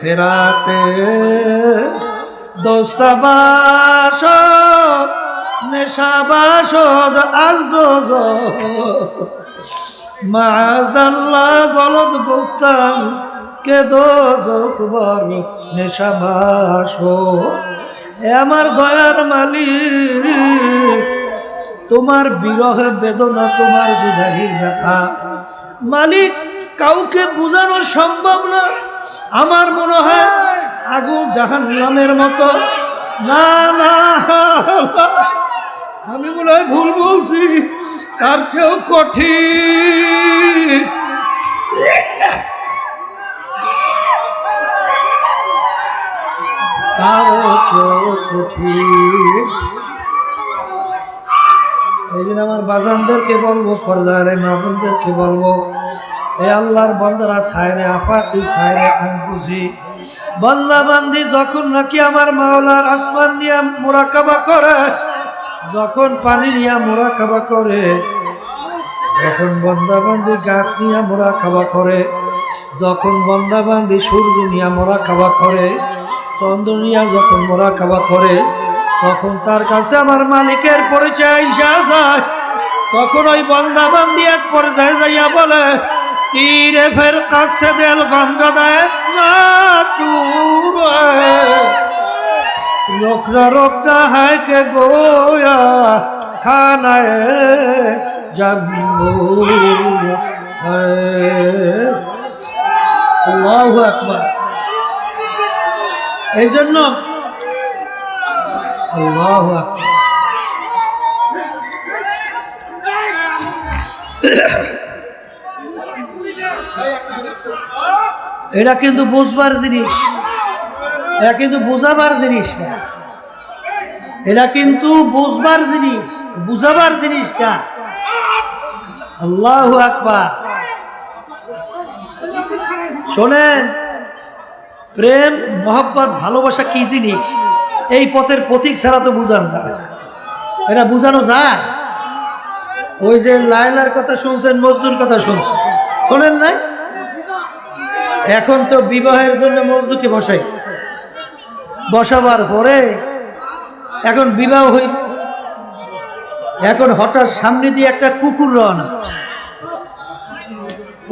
ফেরাতে দোস্তাবাস নেশাবাসদ আজ দোজ মাজাল্লা গলত গুপ্তাম কে দোজ খবর নেশাবাস আমার দয়ার মালিক, তোমার বিরহে বেদনা, তোমার জুদাহির ব্যথা। মালিক, কাউকে বোঝানো সম্ভব না। আমার মনে হয় আগুন জাহান নামের মতো। না না, আমি মনে হয় ভুল বলছি, তার চেয়েও কঠিন। এই আমার বাজানদেরকে বলব ফরদারে মামুনদেরকে বলব এ আল্লাহর বন্দারা সায়রে আফাতি সায়রে আঙ্কুশি বন্দা বান্দি যখন নাকি আমার মাওলার আসমান নিয়ে মোরাকাবা করে, যখন পানি নিয়ে মোরাকাবা করে, যখন বন্দাবান্দি গাছ নিয়ে মোরা খাওয়া করে, যখন বন্দাবান্দি সূর্য নিয়ে মোরা খাওয়া করে, চন্দ্র নিয়ে যখন মোরা খাওয়া করে, তখন তার কাছে আমার মালিকের পরিচয় যায়। তখন ওই বন্দাবান্দি এক পর্যায়ে যাইয়া বলে تیر فرقہ سے دل گم اتنا چور روکنا روکنا ہے کہ گویا کھانا جمبور ہے اللہ اکبر এই জন্য আল্লাহ আকবার এটা কিন্তু বুঝবার জিনিস। এটা কিন্তু বোঝাবার জিনিস না। এটা কিন্তু বুঝবার জিনিস। বুঝাবার জিনিস না। আল্লাহ আকবার। শোনেন, প্রেম, মোহব্বত, ভালোবাসা কি জিনিস? এই পথের প্রতীক ছাড়া তো বোঝানো যাবে না। এটা বোঝানো যায়? ওই যে লাইলার কথা শুনছেন, মজদুর কথা শুনছেন। শোনেন নাই? এখন তো বিবাহের জন্য মজদুরকে বসাইছে বসাবার পরে এখন বিবাহ হইল। এখন হঠাৎ সামনে দিয়ে একটা কুকুর রওনা।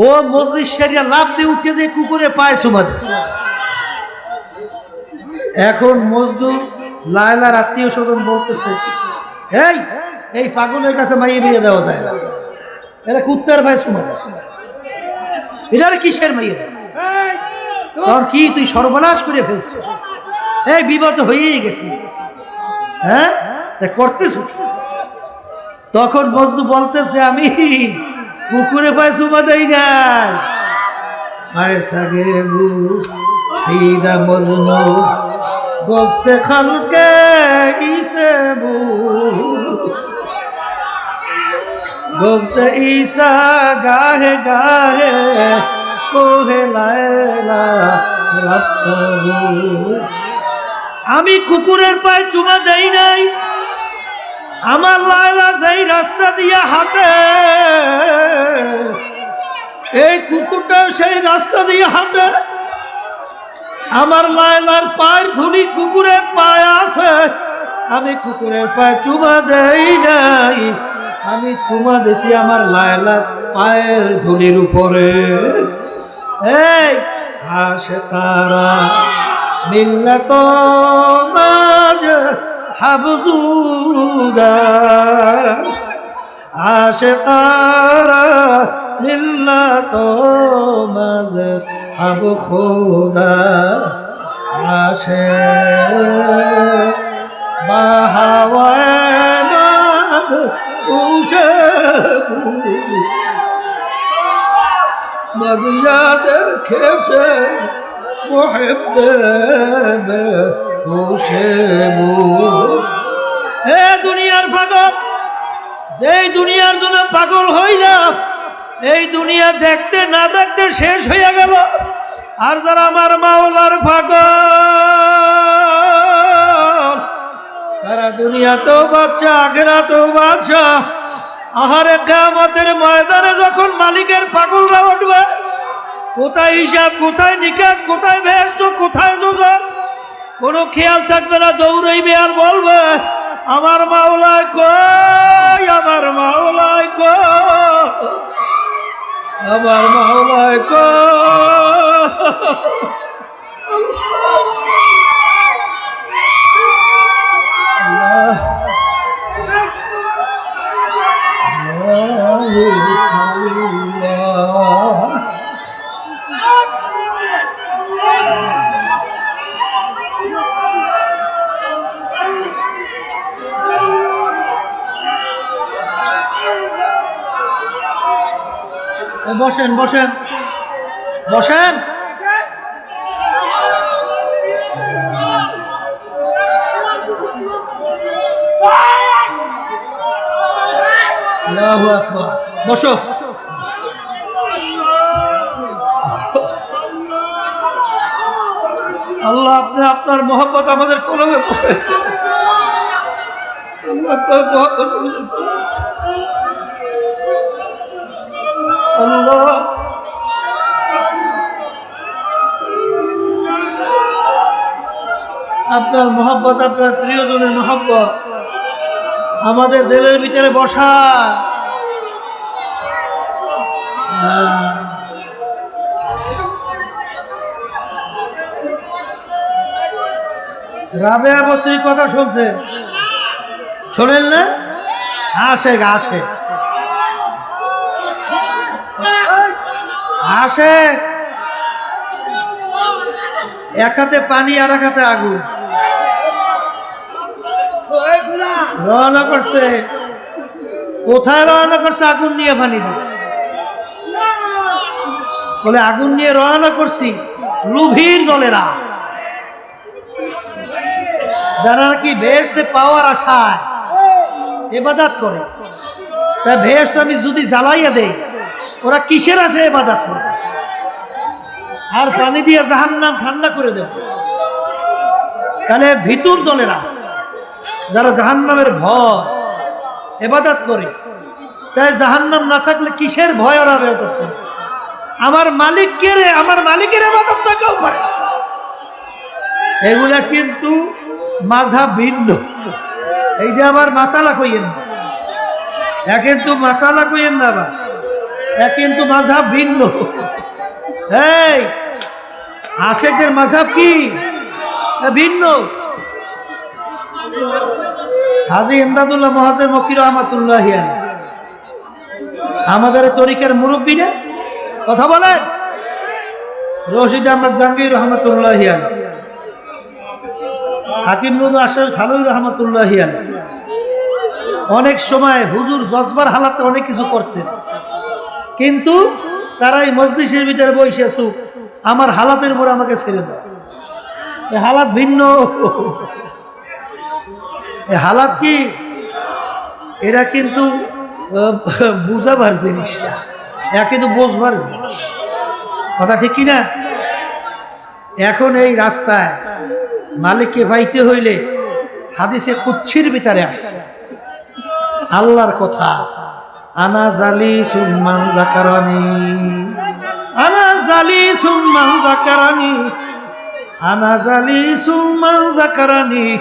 ও মসজিদ সেরিয়া লাভ দিয়ে উঠে যে কুকুরে পায়ে দিচ্ছে এখন মজদুর, লায়লার আত্মীয় স্বজন বলতেছে, এই এই পাগলের কাছে মাইয়ে বিয়ে দেওয়া যায় না। এটা কুত্তার পায়ে চুমা দেয়। এটা কিসের মাইয়ে দেয় তোর কি তুই সর্বনাশ করে ফেলছ এই তো হয়েই গেছে। হ্যাঁ? তা করতেছ তখন বস্তু বলতেছে, আমি কুকুরে পায়ে সুমা দেই নাই। পায়ে সাগে সিদা মজনু, গফতে খালকে ইসে বু গফতে ঈসা গাহে গাহে লায়লা আমি কুকুরের পায়ে চুমা দেই নাই। আমার লায়লা যেই রাস্তা দিয়ে হাঁটে, এই কুকুরটা সেই রাস্তা দিয়ে হাঁটে। আমার লায়লার পায়ের ধুলি কুকুরের পায়ে আছে। আমি কুকুরের পায়ে চুমা দেই নাই। আমি চুমা দেছি আমার লায়লার পায়ের ধুলির উপরে। এই হাসে তারা মিল্লাত হাবজুদা আশে তারা মিল্লাত হাব খোদা আসে বাহাওয়ায় উষে মদিয়াদের খেসে হে দুনিয়ার পাগল, যেই দুনিয়ার জন্য পাগল হই এই দুনিয়া দেখতে না দেখতে শেষ হইয়া গেল। আর যারা আমার মাওলার পাগল, তারা দুনিয়াতেও বাচ্চা আখেরাতেও বাচ্চা আহারে কামতের ময়দানে যখন মালিকের পাগলরা উঠবে কোথায় হিসাব, কোথায় নিকাশ, কোথায় ভেস্ত কোথায় কোনো খেয়াল থাকবে না, দৌড়াইবে আর বলবে, আমার মাওলায় কই, আমার মাওলায় কই, আমার মাওলায় কই? বসেন বসেন। বসেন। বসো। আল্লাহ আপনি আপনার মোহব্বত আমাদের কলমে পড়ে আপনার মোহব্বত আমাদের আল্লাহ। আপনার মোহব্বত, আপনার প্রিয়জনের মোহব্বত। আমাদের দিলের ভিতরে বসা। রাবেয়া বসির কথা শুনছে। শোনেন না? আসে আসে। আসে এক হাতে পানি আর এক হাতে আগুন। রওনা করছে। কোথায় রওনা করছে? আগুন নিয়ে পানি দিয়ে। বলে, আগুন নিয়ে রওনা করছি লুভির দলেরা। যারা নাকি বেহেস্তে পাওয়ার আশায় এবাদাত করে। তা ভেস্ট আমি যদি জ্বালাইয়া দেই ওরা কিসের আসে এবাদাত করবে? আর পানি দিয়ে জাহান্নাম ঠান্ডা করে দেব। তাহলে ভিতর দলেরা, যারা জাহান্নামের ভয় এবাদাত করে, তাই জাহান্নাম না থাকলে কিসের ভয় ওরা এবাদত করে? আমার মালিককে রে? আমার মালিকের এবাদত তো কেউ করে এগুলা কিন্তু মাঝা ভিন্ন। এইটা আবার মাসালা কইয়েন না। কিন্তু মাসালা কইয়েন না এ কিন্তু মাঝাব ভিন্ন। এই আশেকদের মাঝাব কি? ভিন্ন। হাজি ইমদাদুল্লাহ মহাজের মকির রহমাতুল্লাহ আমাদের তরিকার মুরব্বী না কথা বলেন। রশিদ আহমদ জাহাঙ্গীর রহমতুল্লাহ হাকিম নুদ আশার খালুই রহমতুল্লাহ অনেক সময় হুজুর জজবার হালাতে অনেক কিছু করতেন। কিন্তু তারা এই মজলিসের ভিতরে বসে আসুক আমার হালাতের উপর আমাকে ছেড়ে দাও। হালাত ভিন্ন। হালাত কি? এরা কিন্তু বুঝাবার জিনিস না। এরা কিন্তু বোঝবার। কথা ঠিক কি না এখন এই রাস্তায় মালিককে পাইতে হইলে হাদিসে কুচ্ছির ভিতরে আসছে। আল্লাহর কথা। আনা জালি সুম্মান জাকারানি। আনা জালি সুম্মান জাকারানি। আনা জালি সুম্মান জাকারানি।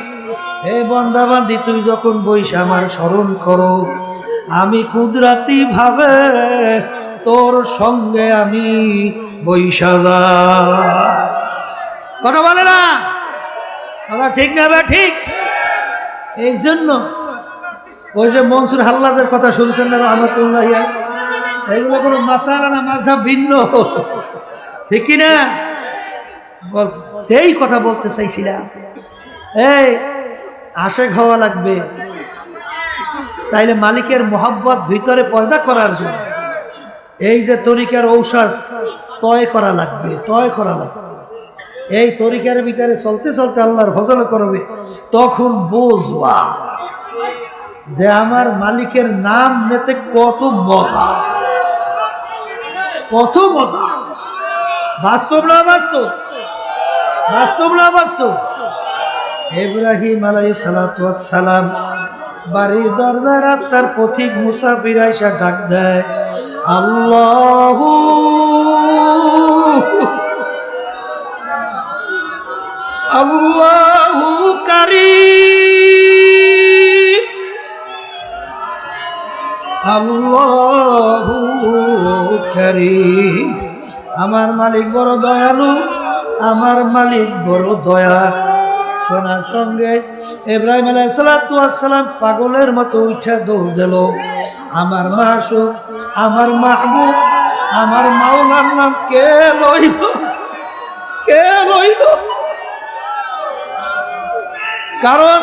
হে বন্দাবান্দি, তুই যখন বইস আমার স্মরণ করো। আমি কুদরাতি ভাবে তোর সঙ্গে আমি বৈশা যাই। কথা বলে না? কথা ঠিক না বা, ঠিক? এই জন্য ওই যে মনসুর হাল্লাদের কথা শুনছেন না রহমতুল্লাহ এইগুলো কোনো মাসালা না মাঝা ভিন্ন। ঠিক কি না? বল- সেই কথা বলতে চাইছিলাম। এই আশে খাওয়া লাগবে। তাইলে মালিকের মোহাব্বত ভিতরে পয়দা করার জন্য। এই যে তরিকার ঔষধ, তয় করা লাগবে, তয় করা লাগবে। এই তরিকার ভিতরে চলতে চলতে আল্লাহর ফজল করবে। তখন বুঝবা। যে আমার মালিকের নাম নেতে কত মজা। কত মজা। বাস্তব না বাস্তব? বাস্তব না বাস্তব? ইব্রাহিম আলাই সালাম বাড়ির দরজা রাস্তার পথিক মুসাফির আইসা ডাক দেয়, আল্লাহ আল্লাহু কারীম। আল্লাহু কারীম। আমার মালিক বড় দয়ালু, আমার মালিক বড় দয়া। ওনার সঙ্গে ইব্রাহিম আলাইসালাম পাগলের মতো উঠে দৌড় দিল। আমার মাসুক আমার মাহবুব, আমার মাওলার নাম কে লইল? কে লইল? কারণ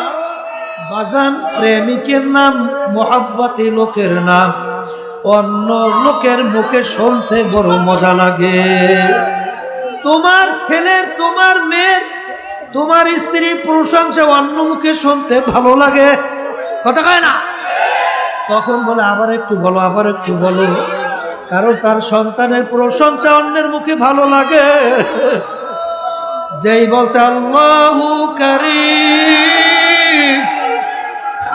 বাজান প্রেমিকের নাম, মোহাব্বতী লোকের নাম। অন্য লোকের মুখে শুনতে বড় মজা লাগে। তোমার ছেলের, তোমার মেয়ের, তোমার স্ত্রীর প্রশংসা অন্য মুখে শুনতে ভালো লাগে। কথা কয় না? তখন বলে, আবার একটু বলো, আবার একটু বলো। কারণ তার সন্তানের প্রশংসা অন্যের মুখে ভালো লাগে। যেই বলছে, আল্লাহু কারীম।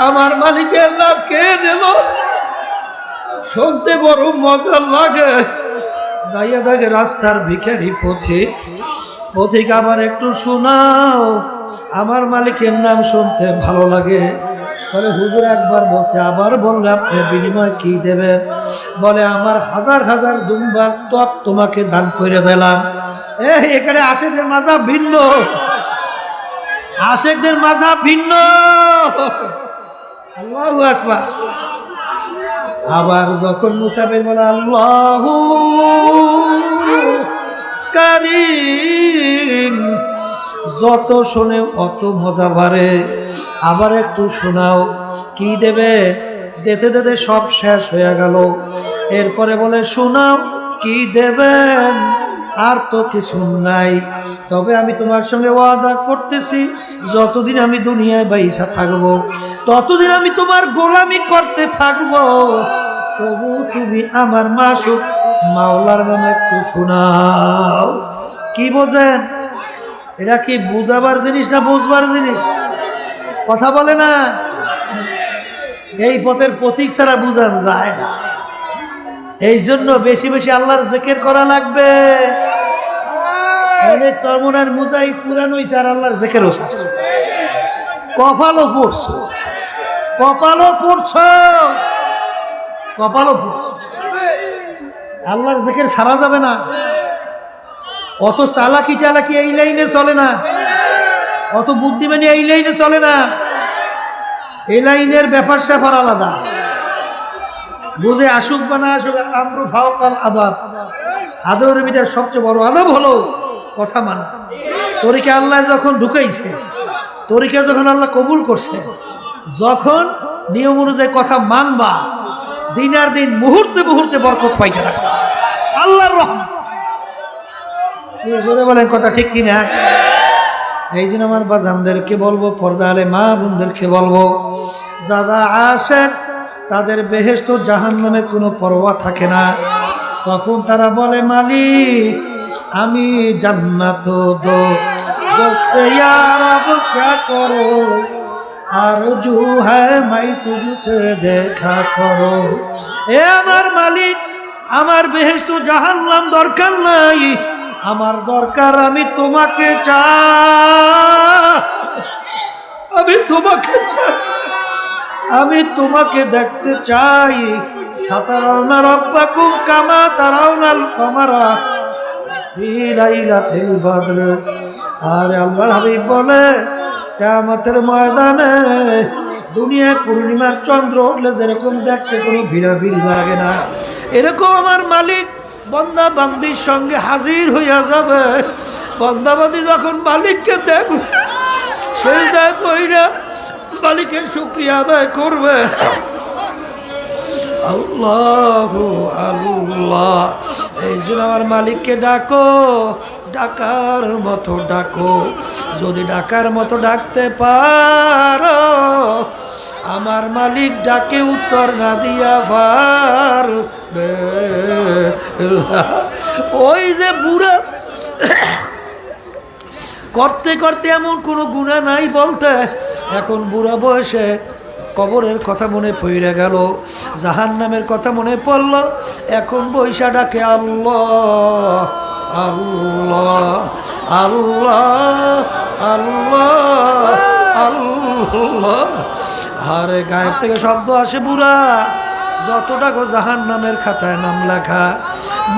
আমার মালিকের লাভ কে দিল? শুনতে বড় মজা লাগে। যাইয়া দেখে রাস্তার ভিখারি পথে, পথিক আবার একটু শোনাও। আমার মালিকের নাম শুনতে ভালো লাগে। বলে, হুজুর একবার বলছে, আবার বললে আপনি বিনিময় কি দেবেন? বলে, আমার হাজার হাজার দুমবার ত্বক তোমাকে দান করে দিলাম। এ, এখানে আশেকদের মাজা ভিন্ন। আশেকদের মাজা ভিন্ন। আবার যখন মুসাফির বলে, আল্লাহ যত শোনে অত মজা বাড়ে। আবার একটু শোনাও, কি দেবে? দেতে দেতে সব শেষ হয়ে গেল। এরপরে বলে, শোনাও, কি দেবেন? আর তো কিছু নাই। তবে আমি তোমার সঙ্গে ওয়াদা করতেছি, যতদিন আমি দুনিয়ায় বাইসা থাকব, ততদিন আমি তোমার গোলামি করতে থাকব। তবু তুমি আমার মাসুক মাওলার নামে একটু শোনাও। কি বোঝেন? এটা কি বুঝাবার জিনিস না বুঝবার জিনিস? কথা বলে না? এই পথের প্রতীক ছাড়া বুঝান যায় না। এই জন্য বেশি বেশি আল্লাহর জেকের করা লাগবে। অনেক চর্মনার মুজাই পুরান আর আল্লাহর ছাড়ছে। কপালও পড়ছ কপালও পড়ছ কপালও পড়ছ আল্লাহর জেকের ছাড়া যাবে না। অত চালাকি চালাকি এই লাইনে চলে না। অত বুদ্ধিমানি এই লাইনে চলে না। এই লাইনের ব্যাপার স্যাপার আলাদা। বুঝে আসুক বা না আসুক, আমরু ফাওকাল আদাব। আদরের ভিতরে সবচেয়ে বড় আদব হলো কথা মানা। তরিকে আল্লাহ যখন ঢুকাইছে, তরিকে যখন আল্লাহ কবুল করছে, যখন নিয়ম অনুযায়ী কথা মানবা, দিন আর দিন মুহূর্তে মুহূর্তে বরকত পাইতে থাকবে। আল্লাহর রহমান বলেন কথা ঠিক কিনা? এই জন্য আমার বাজানদেরকে বলব পর্দা আলে মা বোনদেরকে বলব যারা আসেন তাদের বেহেস্ত জাহান নামে কোনো পরোয়া থাকে না। তখন তারা বলে, মালিক, আমি জান্নাত দো। করো? আর জু হ্যাঁ মাই তুঝে দেখা করো। এ আমার মালিক, আমার বেহেস্ত জাহান্নাম দরকার নাই। আমার দরকার, আমি তোমাকে চা আমি তোমাকে চাই। আমি তোমাকে দেখতে চাই। সাতারাউনা রব্বাকুম কামা তারাউনাল কমারা। লাইলাতুল আরে আল্লাহর হাবিব বলে, কিয়ামতের ময়দানে দুনিয়ায় পূর্ণিমার চন্দ্র উঠলে যেরকম দেখতে কোনো ভিড়াভিড়ি লাগে না, এরকম আমার মালিক বন্দা বান্দির সঙ্গে হাজির হইয়া যাবে। বন্দা বান্দি যখন মালিককে দেখবে, সেই কইরা মালিকের শুক্রিয়া আদায় করবে। আল্লাহ আল্লাহ। এই জন্য আমার মালিককে ডাকো, ডাকার মতো ডাকো। যদি ডাকার মতো ডাকতে পারো, আমার মালিক ডাকে উত্তর না দিয়া পার ওই যে বুড়া, করতে করতে এমন কোনো গুণা নাই বলতে। এখন বুড়া বয়সে কবরের কথা মনে পড়ে গেল জাহান নামের কথা মনে পড়ল, এখন বৈশা ডাকে, আল্লাহ আল্লাহ আল্লাহ আল্লাহ আল্লাহ। আরে গায়েব থেকে শব্দ আসে বুড়া, যতটা গো জাহান নামের খাতায় নাম লেখা,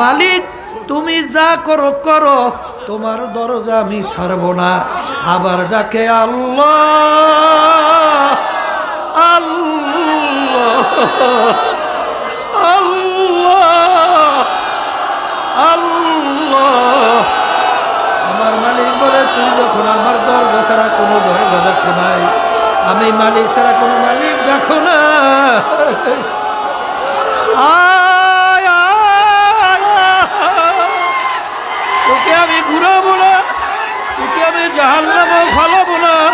মালিক, তুমি যা করো করো। তোমার দরজা আমি ছাড়বো না। আবার ডাকে আল্লাহ আল্লাহ আল্লাহ আল্লাহ। আমার মালিক বলে, তুই যখন আমার দরজা ছাড়া কোনো দরজা দেখো নাই, আমি মালিক ছাড়া কোনো মালিক দেখো না। জাহান্নামও ভালো বোনার